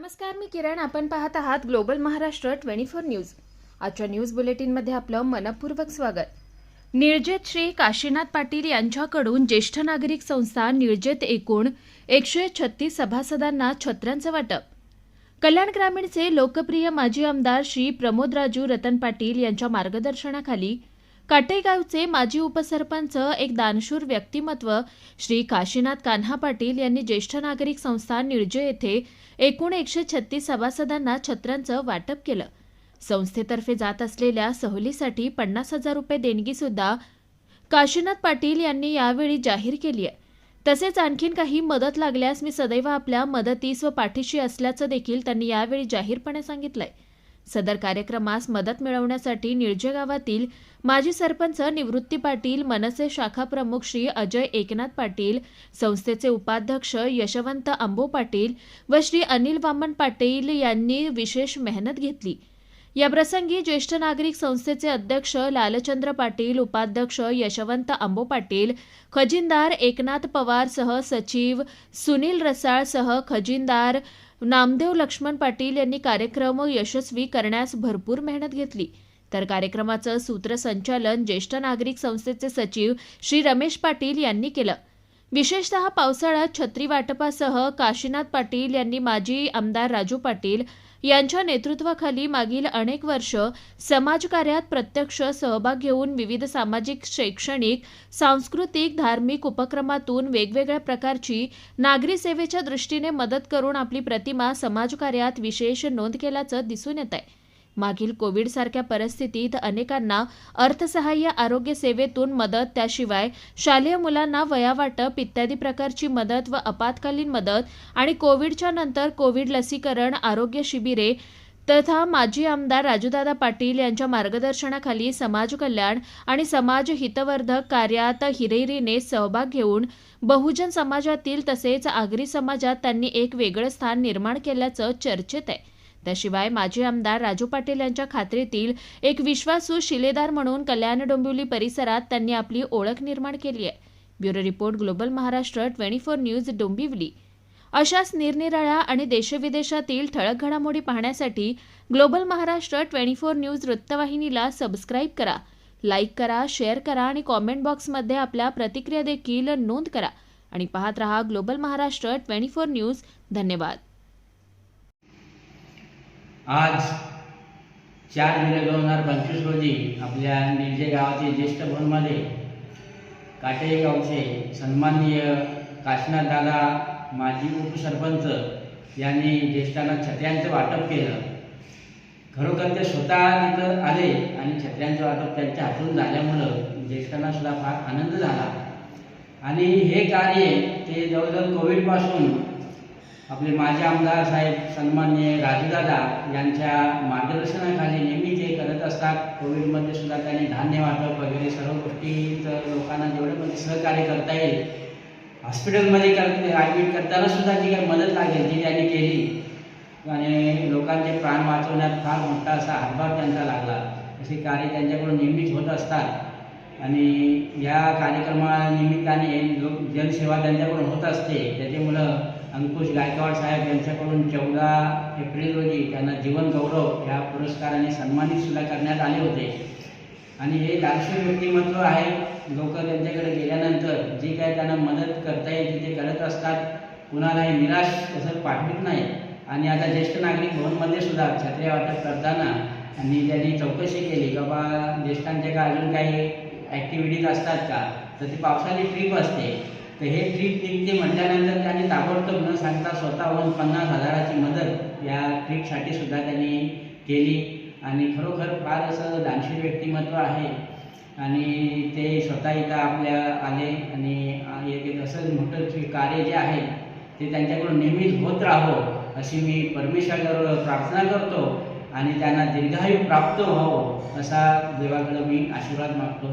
नमस्कार मी किरण. आपण पाहत आहात global Maharashtra twenty four news. आजच्या न्यूज बुलेटिनमध्ये आपलं मनपूर्वक स्वागत. निळजेत श्री काशीनाथ पाटील यांच्याकडून ज्येष्ठ नागरिक संस्था निळजेत एकूण एकशे छत्तीस सभासदांना छत्र्यांचं वाटप. कल्याण ग्रामीणचे लोकप्रिय माजी आमदार श्री प्रमोदराजू रतन पाटील यांच्या मार्गदर्शनाखाली काटेगावचे माजी उपसरपंच एक दानशूर व्यक्तिमत्व श्री काशीनाथ कान्हा पाटील यांनी ज्येष्ठ नागरिक संस्था निळजे येथे एकूण एकशे छत्तीस सभासदांना छत्र्यांचं वाटप केलं. संस्थेतर्फे जात असलेल्या सहलीसाठी पन्नास हजार रुपये देणगीसुद्धा काशीनाथ पाटील यांनी यावेळी जाहीर केली आहे. तसेच आणखीन काही मदत लागल्यास मी सदैव आपल्या मदतीस व पाठीशी असल्याचं देखील त्यांनी यावेळी जाहीरपणे सांगितलंय. सदर कार्यक्रमास मदत मिळवण्यासाठी निळजे गावातील माजी सरपंच निवृत्ती पाटील मनसे शाखा प्रमुख श्री अजय एकनाथ पाटील संस्थेचे उपाध्यक्ष यशवंत आंबो पाटील व श्री अनिल वामन पाटील यांनी विशेष मेहनत घेतली. या प्रसंगी ज्येष्ठ नागरिक संस्थेचे अध्यक्ष लालचंद्र पाटील उपाध्यक्ष यशवंत आंबो पाटील खजिनदार एकनाथ पवार सह सचिव सुनील रसाळ खजिनदार नामदेव लक्ष्मण पाटील यांनी कार्यक्रम यशस्वी करण्यास भरपूर मेहनत घेतली. तर कार्यक्रमाचं सूत्रसंचालन ज्येष्ठ नागरिक संस्थेचे सचिव श्री रमेश पाटील यांनी केलं. विशेषतः पावसाळ्यात छत्री वाटपासह काशीनाथ पाटील यांनी माजी आमदार राजू पाटील यांच्या नेतृत्वाखाली मागील अनेक वर्ष समाजकार्यात प्रत्यक्ष सहभाग घेऊन विविध सामाजिक शैक्षणिक सांस्कृतिक धार्मिक उपक्रमातून वेगवेगळ्या प्रकारची नागरी सेवेच्या दृष्टीने मदत करून आपली प्रतिमा समाजकार्यात विशेष नोंद केल्याचं दिसून येत आहे. मागील कोविडसारख्या परिस्थितीत अनेकांना अर्थसहाय्य आरोग्य सेवेतून मदत त्याशिवाय शालेय मुलांना वयावाटप इत्यादी प्रकारची मदत व आपत्कालीन मदत आणि कोविडच्या नंतर कोविड लसीकरण आरोग्य शिबिरे तथा माजी आमदार राजूदादा पाटील यांच्या मार्गदर्शनाखाली समाज कल्याण आणि समाज हितवर्धक कार्यात हिरेरीने सहभाग घेऊन बहुजन समाजातील तसेच आगरी समाजात त्यांनी एक वेगळं स्थान निर्माण केल्याचं चर्चेत आहे. त्याशिवाय माजी आमदार राजू पाटील यांच्या खात्रीतील एक विश्वासू शिलेदार म्हणून कल्याण डोंबिवली परिसरात त्यांनी आपली ओळख निर्माण केली आहे. Bureau report global Maharashtra twenty four news Dombivli. अशाच निरनिराळ्या आणि देशविदेशातील ठळक घडामोडी पाहण्यासाठी global Maharashtra twenty four news वृत्तवाहिनीला सबस्क्राईब करा. लाईक करा शेअर करा आणि कॉमेंट बॉक्समध्ये आपल्या प्रतिक्रिया देखील नोंद करा. आणि पाहत रहा global Maharashtra twenty four news. धन्यवाद. आज चार जुलै दोन हजार पंचवीस रोजी आपल्या निर्जे गावातील ज्येष्ठ भवनमध्ये काटे गावचे सन्माननीय काशीनाथ दादा माजी उपसरपंच यांनी ज्येष्ठांना छत्र्यांचं वाटप केलं. खरोखर ते स्वतः तिथं आले आणि छत्र्यांचं वाटप त्यांच्या हातून झाल्यामुळं ज्येष्ठांना सुद्धा फार आनंद झाला. आणि हे कार्य ते जवळजवळ कोविडपासून आपले माजी आमदार साहेब सन्मान्य राजूदादा यांच्या मार्गदर्शनाखाली नेहमी ते करत असतात. कोविडमध्ये सुद्धा त्यांनी धान्य वाटप वगैरे सर्व गोष्टीचं लोकांना जेवढं म्हणजे सहकार्य करता येईल. हॉस्पिटलमध्ये कर ॲडमिट करताना सुद्धा जी काही मदत लागेल ती त्यांनी केली आणि लोकांचे प्राण वाचवण्यात फार मोठा असा हातभार त्यांचा लागला. असे कार्य त्यांच्याकडून नेहमीच होत असतात. आणि या कार्यक्रमानिमित्ताने लोक जनसेवा त्यांच्याकडून होत असते त्याच्यामुळं अंकुश गायकवाड साहेब यांच्याकडून चौदा एप्रिल रोजी त्यांना जीवन गौरव ह्या पुरस्काराने सन्मानित सुद्धा करण्यात आले होते. आणि हे दार्शनिक व्यक्तिमत्व आहे. लोक त्यांच्याकडे गेल्यानंतर जी काय त्यांना मदत करता येईल ते करत असतात. कुणालाही निराश तसं पाठवित नाही. आणि आता ज्येष्ठ नागरिक भवनमध्ये सुद्धा छत्र्या वाटप करताना आणि त्यांनी चौकशी केली का बा ज्येष्ठांच्या का अजून काही ॲक्टिव्हिटीज असतात का? तर ती पावसाळी ट्रीप असते. तर हे ट्रीप निघते म्हटल्यानंतर ताबडतोब न सांगता स्वतःहून पन्नास हजाराची मदत या ट्रीपसाठी सुद्धा त्यांनी केली. आणि खरोखर फार असं दानशीर व्यक्तिमत्व आहे. आणि ते स्वतः इथं आपल्या आले आणि एक असं मोठं कार्य जे आहे ते त्यांच्याकडून नेहमीच होत राहो अशी मी परमेश्वर प्रार्थना करतो आणि त्यांना दीर्घायू प्राप्त व्हावं असा देवाकडं मी आशीर्वाद मागतो.